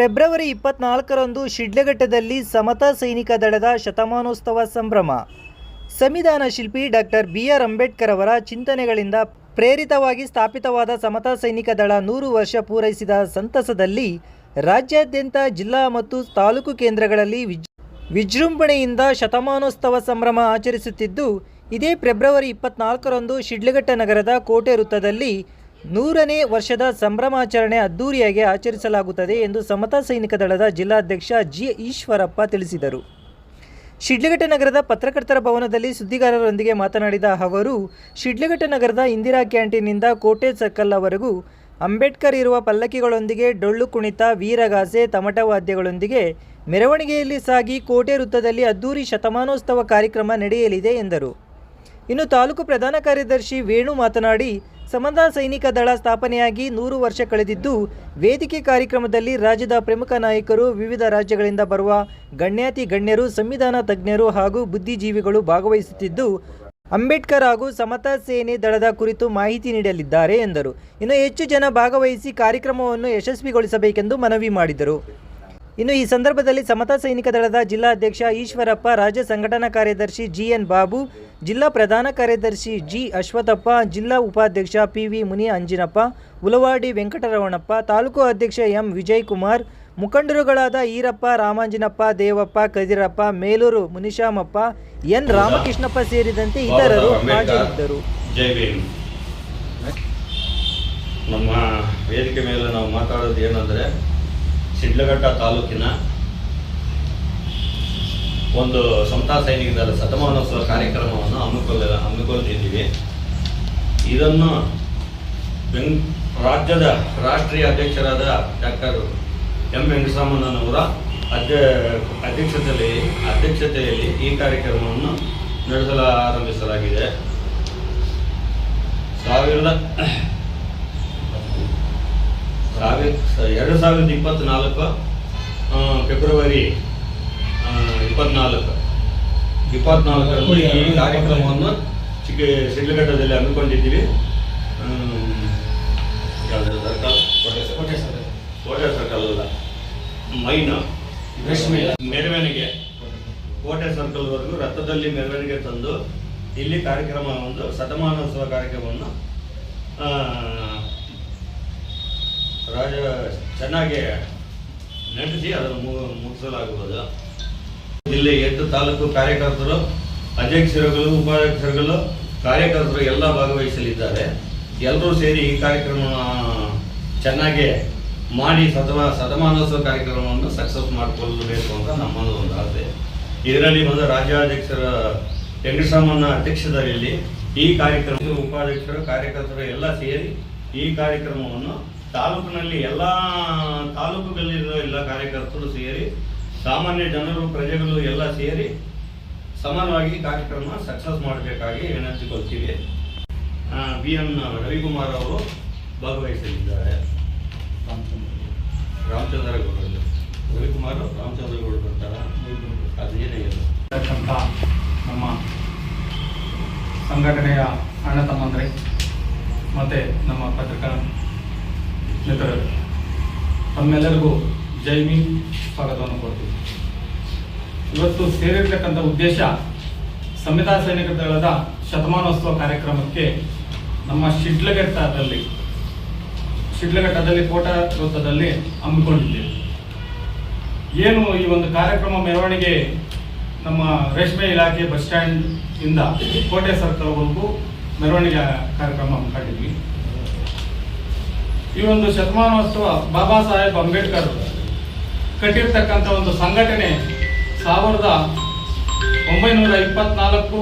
February ಇಪ್ಪತ್ನಾಲ್ಕರಂದು ಶಿಡ್ಲಘಟ್ಟದಲ್ಲಿ ಸಮತಾ ಸೈನಿಕ ದಳದ ಶತಮಾನೋತ್ಸವ ಸಂಭ್ರಮ. ಸಂವಿಧಾನ ಶಿಲ್ಪಿ ಡಾಕ್ಟರ್ ಬಿ ಆರ್ ಅಂಬೇಡ್ಕರ್ ಅವರ ಚಿಂತನೆಗಳಿಂದ ಪ್ರೇರಿತವಾಗಿ ಸ್ಥಾಪಿತವಾದ ಸಮತಾ ಸೈನಿಕ ದಳ ನೂರು ವರ್ಷ ಪೂರೈಸಿದ ಸಂತಸದಲ್ಲಿ ರಾಜ್ಯಾದ್ಯಂತ ಜಿಲ್ಲಾ ಮತ್ತು ತಾಲೂಕು ಕೇಂದ್ರಗಳಲ್ಲಿ ವಿಜ್, ವಿಜೃಂಭಣೆಯಿಂದ ಶತಮಾನೋತ್ಸವ ಸಂಭ್ರಮ ಆಚರಿಸುತ್ತಿದ್ದು, ಇದೇ ಫೆಬ್ರವರಿ ಇಪ್ಪತ್ನಾಲ್ಕರಂದು ಶಿಡ್ಲಘಟ್ಟ ನಗರದ ಕೋಟೆ ವೃತ್ತದಲ್ಲಿ ನೂರನೇ ವರ್ಷದ ಸಂಭ್ರಮಾಚರಣೆ ಅದ್ದೂರಿಯಾಗಿ ಆಚರಿಸಲಾಗುತ್ತದೆ ಎಂದು ಸಮತಾ ಸೈನಿಕ ದಳದ ಜಿಲ್ಲಾಧ್ಯಕ್ಷ ಜಿ ಈಶ್ವರಪ್ಪ ತಿಳಿಸಿದರು. ಶಿಡ್ಲಘಟ್ಟ ನಗರದ ಪತ್ರಕರ್ತರ ಭವನದಲ್ಲಿ ಸುದ್ದಿಗಾರರೊಂದಿಗೆ ಮಾತನಾಡಿದ ಅವರು, ಶಿಡ್ಲಘಟ್ಟ ನಗರದ ಇಂದಿರಾ ಕ್ಯಾಂಟೀನ್ನಿಂದ ಕೋಟೆ ಸರ್ಕಲ್ವರೆಗೂ ಅಂಬೇಡ್ಕರ್ ಇರುವ ಪಲ್ಲಕ್ಕಿಗಳೊಂದಿಗೆ ಡೊಳ್ಳು ಕುಣಿತ ವೀರಗಾಸೆ ತಮಟ ವಾದ್ಯಗಳೊಂದಿಗೆ ಮೆರವಣಿಗೆಯಲ್ಲಿ ಸಾಗಿ ಕೋಟೆ ವೃತ್ತದಲ್ಲಿ ಅದ್ದೂರಿ ಶತಮಾನೋತ್ಸವ ಕಾರ್ಯಕ್ರಮ ನಡೆಯಲಿದೆ ಎಂದರು. ಇನ್ನು ತಾಲೂಕು ಪ್ರಧಾನ ಕಾರ್ಯದರ್ಶಿ ವೇಣು ಮಾತನಾಡಿ, ಸಮತಾ ಸೈನಿಕ ದಳ ಸ್ಥಾಪನೆಯಾಗಿ ನೂರು ವರ್ಷ ಕಳೆದಿದ್ದು, ವೇದಿಕೆ ಕಾರ್ಯಕ್ರಮದಲ್ಲಿ ರಾಜ್ಯದ ಪ್ರಮುಖ ನಾಯಕರು ವಿವಿಧ ರಾಜ್ಯಗಳಿಂದ ಬರುವ ಗಣ್ಯಾತಿ ಗಣ್ಯರು, ಸಂವಿಧಾನ ತಜ್ಞರು ಹಾಗೂ ಬುದ್ಧಿಜೀವಿಗಳು ಭಾಗವಹಿಸುತ್ತಿದ್ದು, ಅಂಬೇಡ್ಕರ್ ಹಾಗೂ ಸಮತಾ ಸೇನೆ ದಳದ ಕುರಿತು ಮಾಹಿತಿ ನೀಡಲಿದ್ದಾರೆ ಎಂದರು. ಇನ್ನು ಹೆಚ್ಚು ಜನ ಭಾಗವಹಿಸಿ ಕಾರ್ಯಕ್ರಮವನ್ನು ಯಶಸ್ವಿಗೊಳಿಸಬೇಕೆಂದು ಮನವಿ ಮಾಡಿದರು. ಇನ್ನು ಈ ಸಂದರ್ಭದಲ್ಲಿ ಸಮತಾ ಸೈನಿಕ ದಳದ ಜಿಲ್ಲಾಧ್ಯಕ್ಷ ಈಶ್ವರಪ್ಪ, ರಾಜ್ಯ ಸಂಘಟನಾ ಕಾರ್ಯದರ್ಶಿ ಜಿಎನ್ ಬಾಬು, ಜಿಲ್ಲಾ ಪ್ರಧಾನ ಕಾರ್ಯದರ್ಶಿ ಜಿ ಅಶ್ವಥಪ್ಪ, ಜಿಲ್ಲಾ ಉಪಾಧ್ಯಕ್ಷ ಪಿ ವಿ ಮುನಿ ಅಂಜಿನಪ್ಪ, ಉಲವಾಡಿ ವೆಂಕಟರಮಣಪ್ಪ, ತಾಲೂಕು ಅಧ್ಯಕ್ಷ ಎಂ ವಿಜಯ್ ಕುಮಾರ್ ಮುಖಂಡರುಗಳಾದ ಈರಪ್ಪ, ರಾಮಾಂಜಿನಪ್ಪ, ದೇವಪ್ಪ, ಕದಿರಪ್ಪ, ಮೇಲೂರು ಮುನಿಶಾಮಪ್ಪ, ಎನ್ ರಾಮಕೃಷ್ಣಪ್ಪ ಸೇರಿದಂತೆ ಇತರರು ಹಾಜರಿದ್ದರು. ನಮ್ಮ ವೇದಿಕೆ ಮೇಲೆ ನಾವು ಮಾತಾಡೋದು ಏನಂದರೆ ಶಿಡ್ಲಘಟ್ಟ ತಾಲೂಕಿನ ಒಂದು ಸಮತಾ ಸೈನಿಕ ದಳ ಶತಮಾನೋತ್ಸವ ಕಾರ್ಯಕ್ರಮವನ್ನು ಹಮ್ಮಿಕೊಳ್ಳ, ಹಮ್ಮಿಕೊಂಡಿದ್ದೀವಿ. ಇದನ್ನು ಬೆಂಗ್, ರಾಜ್ಯದ ರಾಷ್ಟ್ರೀಯ ಅಧ್ಯಕ್ಷರಾದ ಡಾಕ್ಟರ್ ಎಂ. ವೆಂಕಟರಾಮಣ್ಣನವರ ಅಧ್ಯ ಅಧ್ಯಕ್ಷತೆಯಲ್ಲಿ ಅಧ್ಯಕ್ಷತೆಯಲ್ಲಿ ಈ ಕಾರ್ಯಕ್ರಮವನ್ನು ನಡೆಸಲು ಆರಂಭಿಸಲಾಗಿದೆ ಸಾವಿರದ ಸಾವಿರ ಎರಡು ಸಾವಿರದ ಇಪ್ಪತ್ತ್ನಾಲ್ಕು ಫೆಬ್ರವರಿ ಇಪ್ಪತ್ನಾಲ್ಕು. ಇಪ್ಪತ್ನಾಲ್ಕರಂದು ಈ ಕಾರ್ಯಕ್ರಮವನ್ನು ಚಿಕ್ಕ ಶಿಡ್ಲಘಟ್ಟದಲ್ಲಿ ಹಮ್ಮಿಕೊಂಡಿದ್ದೀವಿ. ಕೋಟೆ ಸರ್ಕಲ್. ಕೋಟೆ ಸರ್ಕಲ್. ಅಲ್ಲ. ಮೈನ. ಮೆರವಣಿಗೆ. ಕೋಟೆ ಸರ್ಕಲ್ವರೆಗೂ ರಥದಲ್ಲಿ ಮೆರವಣಿಗೆ ತಂದು ಇಲ್ಲಿ ಕಾರ್ಯಕ್ರಮ ಒಂದು ಶತಮಾನೋತ್ಸವ ಕಾರ್ಯಕ್ರಮವನ್ನು ರಾಜ, ಚೆನ್ನಾಗಿ ನಡೆಸಿ ಅದನ್ನು ಮುಗಿಸಲಾಗುವುದು. ಇಲ್ಲಿ ಎಂಟು ತಾಲೂಕು ಕಾರ್ಯಕರ್ತರು, ಅಧ್ಯಕ್ಷರುಗಳು, ಉಪಾಧ್ಯಕ್ಷರುಗಳು, ಕಾರ್ಯಕರ್ತರು ಎಲ್ಲ ಭಾಗವಹಿಸಲಿದ್ದಾರೆ. ಎಲ್ಲರೂ ಸೇರಿ ಈ ಕಾರ್ಯಕ್ರಮ, ಚೆನ್ನಾಗಿ ಮಾಡಿ ಸತಮ ಶತಮಾನೋತ್ಸವ ಕಾರ್ಯಕ್ರಮವನ್ನು ಸಕ್ಸಸ್ ಮಾಡಿಕೊಳ್ಳಬೇಕು ಅಂತ ನಮ್ಮದು ಒಂದು ಆಸೆ. ಇದರಲ್ಲಿ ಬಂದ ರಾಜ್ಯಾಧ್ಯಕ್ಷರ ವೆಂಕಟರಾಮಣ್ಣ ಅಧ್ಯಕ್ಷತೆಯಲ್ಲಿ ಈ ಕಾರ್ಯಕ್ರಮ, ಉಪಾಧ್ಯಕ್ಷರು, ಕಾರ್ಯಕರ್ತರು ಎಲ್ಲ ಸೇರಿ ಈ ಕಾರ್ಯಕ್ರಮವನ್ನು ತಾಲೂಕಿನಲ್ಲಿ ಎಲ್ಲ ತಾಲೂಕುಗಳಲ್ಲಿರುವ ಎಲ್ಲ ಕಾರ್ಯಕರ್ತರು ಸೇರಿ, ಸಾಮಾನ್ಯ ಜನರು, ಪ್ರಜೆಗಳು ಎಲ್ಲ ಸೇರಿ ಸಮಾನವಾಗಿ ಕಾರ್ಯಕ್ರಮ ಸಕ್ಸಸ್ ಮಾಡಬೇಕಾಗಿ ವಿನಂತಿಕೊಳ್ತೀವಿ ಬಿ ಎನ್ ರವಿಕುಮಾರ್ ಅವರು ಭಾಗವಹಿಸಲಿದ್ದಾರೆ. ರಾಮಚಂದ್ರ ಗೌಡರು. ರವಿಕುಮಾರ್ ರಾಮಚಂದ್ರ ಗೌಡರು ಬರ್ತಾರ ಅದು ಇರ್ತಕ್ಕಂಥ ನಮ್ಮ ಸಂಘಟನೆಯ ಅಣ್ಣ ತಮ್ಮಂದ್ರೆ, ಮತ್ತು ನಮ್ಮ ಪತ್ರಿಕಾ ಮಿತ್ರರು ತಮ್ಮೆಲ್ಲರಿಗೂ ಜೈ ಮೀನ್ ಸ್ವಾಗತವನ್ನು ಕೊಡ್ತೀವಿ ಇವತ್ತು ಸೇರಿರ್ತಕ್ಕಂಥ ಉದ್ದೇಶ ಸಂವಿಧಾನ ಸೈನಿಕ ದಳದ ಶತಮಾನೋತ್ಸವ ಕಾರ್ಯಕ್ರಮಕ್ಕೆ ನಮ್ಮ ಶಿಡ್ಲಘಟ್ಟದಲ್ಲಿ ಶಿಡ್ಲಘಟ್ಟದಲ್ಲಿ ಕೋಟ ವೃತ್ತದಲ್ಲಿ ಹಮ್ಮಿಕೊಂಡಿದ್ದೇವೆ. ಏನು ಈ ಒಂದು ಕಾರ್ಯಕ್ರಮ ಮೆರವಣಿಗೆ ನಮ್ಮ ರೇಷ್ಮೆ ಇಲಾಖೆ ಬಸ್ ಸ್ಟ್ಯಾಂಡ್ ಇಂದ ಕೋಟೆ ಸರ್ಕಲ್ವರೆಗೂ ಮೆರವಣಿಗೆ ಕಾರ್ಯಕ್ರಮ ಹಮ್ಮಿಕೊಂಡಿದ್ವಿ. ಈ ಒಂದು ಶತಮಾನೋತ್ಸವ ಬಾಬಾ ಸಾಹೇಬ್ ಅಂಬೇಡ್ಕರ್ ಕಟ್ಟಿರ್ತಕ್ಕಂಥ ಒಂದು ಸಂಘಟನೆ ಸಾವಿರದ ಒಂಬೈನೂರ ಇಪ್ಪತ್ನಾಲ್ಕು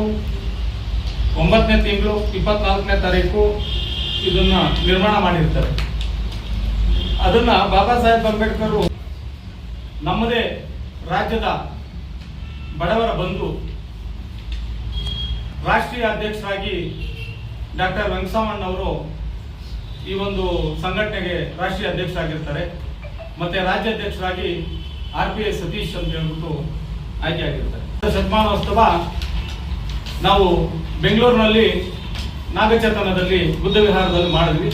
ಒಂಬತ್ತನೇ ತಿಂಗಳು, ಇಪ್ಪತ್ನಾಲ್ಕನೇ ತಾರೀಕು ಇದನ್ನ ನಿರ್ಮಾಣ ಮಾಡಿರ್ತಾರೆ. ಅದನ್ನ ಬಾಬಾ ಸಾಹೇಬ್ ಅಂಬೇಡ್ಕರ್ ನಮ್ಮದೇ ರಾಜ್ಯದ ಬಡವರ ಬಂಧು, ರಾಷ್ಟ್ರೀಯ ಅಧ್ಯಕ್ಷರಾಗಿ ಡಾಕ್ಟರ್ ವೆಂಕಟರಾಮಣ್ಣವರು ಈ ಒಂದು ಸಂಘಟನೆಗೆ ರಾಷ್ಟ್ರೀಯ ಅಧ್ಯಕ್ಷರಾಗಿರ್ತಾರೆ. ಮತ್ತೆ ರಾಜ್ಯಾಧ್ಯಕ್ಷರಾಗಿ ಆರ್ ಪಿ ಎಸ್ ಸತೀಶ್ ಅಂತ ಹೇಳ್ಬಿಟ್ಟು ಆಯ್ಕೆಯಾಗಿರ್ತಾರೆ. ಶತಮಾನೋತ್ಸವ ನಾವು ಬೆಂಗಳೂರಿನಲ್ಲಿ ನಾಗಚೇತನದಲ್ಲಿ ಬುದ್ಧ ವಿಹಾರದಲ್ಲಿ ಮಾಡಿದ್ವಿ.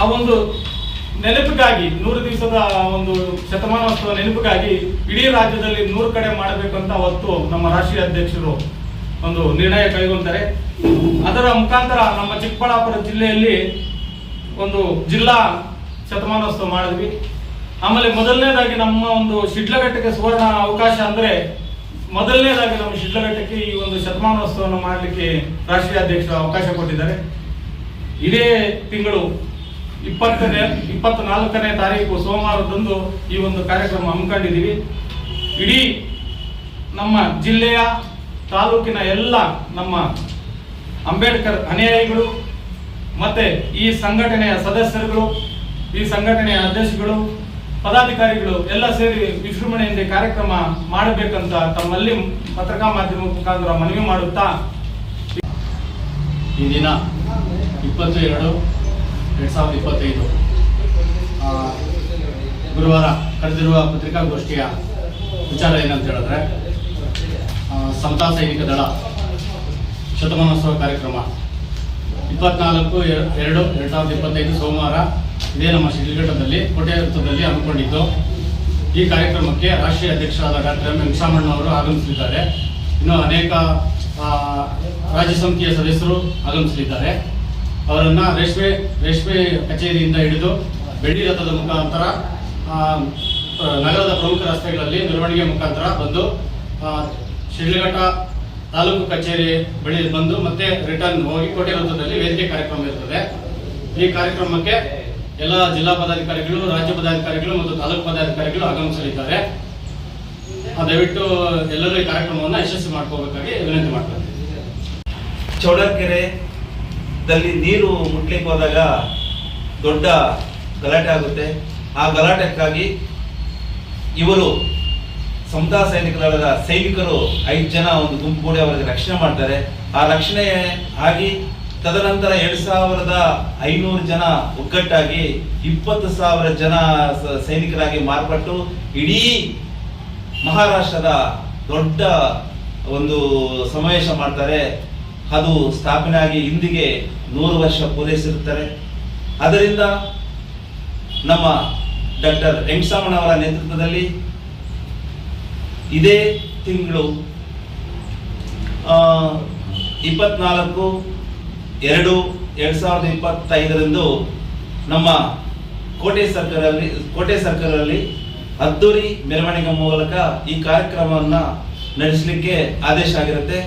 ಆ ಒಂದು ನೆನಪಿಗಾಗಿ, ನೂರು ದಿವಸದ ಒಂದು ಶತಮಾನೋತ್ಸವ ನೆನಪಿಗಾಗಿ ಇಡೀ ರಾಜ್ಯದಲ್ಲಿ ನೂರು ಕಡೆ ಮಾಡಬೇಕು ಅಂತ ಅವತ್ತು ನಮ್ಮ ರಾಷ್ಟ್ರೀಯ ಅಧ್ಯಕ್ಷರು ಒಂದು ನಿರ್ಣಯ ಕೈಗೊಳ್ತಾರೆ ಅದರ ಮುಖಾಂತರ ನಮ್ಮ ಚಿಕ್ಕಬಳ್ಳಾಪುರ ಜಿಲ್ಲೆಯಲ್ಲಿ ಒಂದು ಜಿಲ್ಲಾ ಶತಮಾನೋತ್ಸವ ಮಾಡಿದ್ವಿ. ಆಮೇಲೆ ಮೊದಲನೇದಾಗಿ ನಮ್ಮ ಒಂದು ಶಿಡ್ಲಘಟ್ಟಕ್ಕೆ ಸುವರ್ಣ ಅವಕಾಶ ಅಂದ್ರೆ ಮೊದಲನೇದಾಗಿ ನಮ್ಮ ಶಿಡ್ಲಘಟ್ಟಕ್ಕೆ ಈ ಒಂದು ಶತಮಾನೋತ್ಸವವನ್ನು ಮಾಡಲಿಕ್ಕೆ ರಾಷ್ಟ್ರೀಯ ಅಧ್ಯಕ್ಷರು ಅವಕಾಶ ಕೊಟ್ಟಿದ್ದಾರೆ. ಇದೇ ತಿಂಗಳು ಇಪ್ಪತ್ತನೇ, ಇಪ್ಪತ್ನಾಲ್ಕನೇ ತಾರೀಕು ಸೋಮವಾರದಂದು ಈ ಒಂದು ಕಾರ್ಯಕ್ರಮ ಹಮ್ಮಿಕೊಂಡಿದ್ದೀವಿ. ಇಡೀ ನಮ್ಮ ಜಿಲ್ಲೆಯ ತಾಲೂಕಿನ ಎಲ್ಲ ನಮ್ಮ ಅಂಬೇಡ್ಕರ್ ಅನುಯಾಯಿಗಳು, ಮತ್ತೆ ಈ ಸಂಘಟನೆಯ ಸದಸ್ಯರುಗಳು, ಈ ಸಂಘಟನೆಯ ಅಧ್ಯಕ್ಷಗಳು, ಪದಾಧಿಕಾರಿಗಳು ಎಲ್ಲ ಸೇರಿ ವಿಜೃಂಭಣೆಯಿಂದ ಕಾರ್ಯಕ್ರಮ ಮಾಡಬೇಕಂತ ತಮ್ಮಲ್ಲಿ ಪತ್ರಿಕಾ ಮಾಧ್ಯಮ ಮುಖಾಂತರ ಮನವಿ ಮಾಡುತ್ತಾ ಈ ದಿನ ಇಪ್ಪತ್ತು ಎರಡು ಎರಡು ಸಾವಿರದ ಇಪ್ಪತ್ತೈದು ಗುರುವಾರ ಕರೆದಿರುವ ಪತ್ರಿಕಾಗೋಷ್ಠಿಯ ವಿಚಾರ ಏನಂತ ಹೇಳಿದ್ರೆ ಸಮತಾ ಸೈನಿಕ ದಳ ಶತಮಾನೋತ್ಸವ ಕಾರ್ಯಕ್ರಮ. ಇಪ್ಪತ್ನಾಲ್ಕು ಎರ- ಎರಡು ಎರಡು ಸಾವಿರದ ಇಪ್ಪತ್ತೈದು ಸೋಮವಾರ ಇದೇ ನಮ್ಮ ಶಿಡ್ಲಘಟ್ಟದಲ್ಲಿ ಕೋಟೆ ವೃತ್ತದಲ್ಲಿ ಹಮ್ಮಿಕೊಂಡಿದ್ದು. ಈ ಕಾರ್ಯಕ್ರಮಕ್ಕೆ ರಾಷ್ಟ್ರೀಯ ಅಧ್ಯಕ್ಷರಾದ ಡಾಕ್ಟರ್ ಎಂ. ವೆಂಕಟರಮಣ್ಣವರು ಆಗಮಿಸಲಿದ್ದಾರೆ. ಇನ್ನು ಅನೇಕ ರಾಜ್ಯ ಸಮಿತಿಯ ಸದಸ್ಯರು ಆಗಮಿಸಲಿದ್ದಾರೆ. ಅವರನ್ನು ರೇಷ್ಮೆ ರೇಷ್ಮೆ ಕಚೇರಿಯಿಂದ ಹಿಡಿದು ಬೆಳ್ಳಿ ರಥದ ಮುಖಾಂತರ ನಗರದ ಪ್ರಮುಖ ರಸ್ತೆಗಳಲ್ಲಿ ಮೆರವಣಿಗೆ ಮುಖಾಂತರ ಬಂದು ಶಿಡ್ಲಘಟ್ಟ ತಾಲೂಕು ಕಚೇರಿ ಬಳಿ ಬಂದು ಮತ್ತೆ ರಿಟರ್ನ್ ಹೋಗಿ ಕೋಟೆ ವೃತ್ತದಲ್ಲಿ ವೇದಿಕೆ ಕಾರ್ಯಕ್ರಮ ಇರ್ತದೆ. ಈ ಕಾರ್ಯಕ್ರಮಕ್ಕೆ ಎಲ್ಲ ಜಿಲ್ಲಾ ಪದಾಧಿಕಾರಿಗಳು, ರಾಜ್ಯ ಪದಾಧಿಕಾರಿಗಳು ಮತ್ತು ತಾಲೂಕು ಪದಾಧಿಕಾರಿಗಳು ಆಗಮಿಸಲಿದ್ದಾರೆ. ದಯವಿಟ್ಟು ಎಲ್ಲರೂ ಈ ಕಾರ್ಯಕ್ರಮವನ್ನು ಯಶಸ್ವಿ ಮಾಡ್ಕೋಬೇಕಾಗಿ ವಿನಂತಿ ಮಾಡ್ತಾರೆ ಚೌಡಕೆರೆದಲ್ಲಿ ನೀರು ಮುಟ್ಲಿಕ್ಕೆ ಹೋದಾಗ ದೊಡ್ಡ ಗಲಾಟೆ ಆಗುತ್ತೆ. ಆ ಗಲಾಟೆಕ್ಕಾಗಿ ಇವರು ಸಮುದಾಯ ಸೈನಿಕರಾದ ದಳದ ಸೈನಿಕರು ಐದು ಜನ ಒಂದು ಗುಂಪು ಕೂಡಿ ಅವರಿಗೆ ರಕ್ಷಣೆ ಮಾಡ್ತಾರೆ. ಆ ರಕ್ಷಣೆ ಆಗಿ ತದನಂತರ ಎರಡು ಸಾವಿರದ ಐನೂರು ಜನ ಒಗ್ಗಟ್ಟಾಗಿ ಇಪ್ಪತ್ತು ಸಾವಿರ ಜನ ಸೈನಿಕರಾಗಿ ಮಾರ್ಪಟ್ಟು ಇಡೀ ಮಹಾರಾಷ್ಟ್ರದ ದೊಡ್ಡ ಒಂದು ಸಮಾವೇಶ ಮಾಡ್ತಾರೆ. ಅದು ಸ್ಥಾಪನೆ ಆಗಿ ಇಂದಿಗೆ ನೂರು ವರ್ಷ ಪೂರೈಸಿರುತ್ತಾರೆ ಅದರಿಂದ ನಮ್ಮ ಡಾಕ್ಟರ್ ವೆಂಕಟರಮಣವರ ನೇತೃತ್ವದಲ್ಲಿ ಇದೇ ತಿಂಗಳು ಇಪ್ಪತ್ನಾಲ್ಕು, ಎರಡು ಎರಡು ಸಾವಿರದ ಇಪ್ಪತ್ತೈದರಂದು ನಮ್ಮ ಕೋಟೆ ಸರ್ಕಲಲ್ಲಿ ಕೋಟೆ ಸರ್ಕಲಲ್ಲಿ ಅದ್ದೂರಿ ಮೆರವಣಿಗೆ ಮೂಲಕ ಈ ಕಾರ್ಯಕ್ರಮವನ್ನು ನಡೆಸಲಿಕ್ಕೆ ಆದೇಶ ಆಗಿರುತ್ತೆ.